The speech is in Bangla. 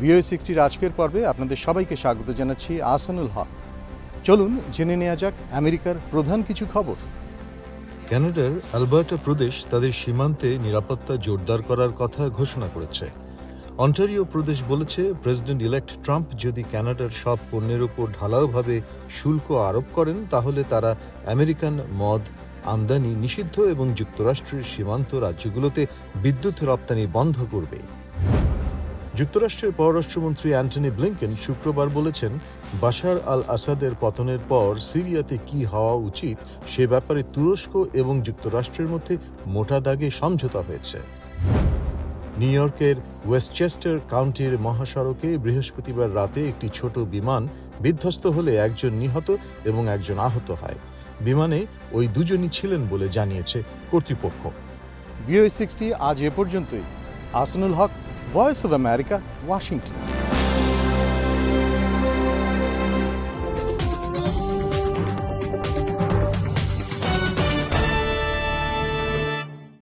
ভিওএ সিক্সটির আজকের পর্বে আপনাদের সবাইকে স্বাগত জানাচ্ছি আসানুল হক। চলুন জেনে নেওয়া যাক আমেরিকার প্রধান কিছু খবর। ক্যানাডার অ্যালবার্টা প্রদেশ তাদের সীমান্তে নিরাপত্তা জোরদার করার কথা ঘোষণা করেছে। অন্টারিও প্রদেশ বলেছে প্রেসিডেন্ট ইলেক্ট ট্রাম্প যদি ক্যানাডার সব পণ্যের উপর ঢালাওভাবে শুল্ক আরোপ করেন, তাহলে তারা আমেরিকান মদ, আমদানি নিষিদ্ধ এবং যুক্তরাষ্ট্রের সীমান্ত রাজ্যগুলোতে বিদ্যুৎ রপ্তানি বন্ধ করবে। যুক্তরাষ্ট্রের পররাষ্ট্রমন্ত্রী অ্যান্টনি ব্লিংকেন শুক্রবার বলেছেন, বাশার আল আসাদের পতনের পর সিরিয়াতে কি হওয়া উচিত সে ব্যাপারে তুরস্ক এবং যুক্তরাষ্ট্রের মধ্যে মোটা দাগে সমঝোতা হয়েছে। নিউ ইয়র্কের ওয়েস্টচেস্টার কাউন্টির মহাসড়কে বৃহস্পতিবার রাতে একটি ছোট বিমান বিধ্বস্ত হলে একজন নিহত এবং একজন আহত হয়। বিমানে ওই দুজনই ছিলেন বলে জানিয়েছে কর্তৃপক্ষ। ভিওএ সিক্সটি আজ এ পর্যন্তই। আসানুল হক Voice of America, Washington.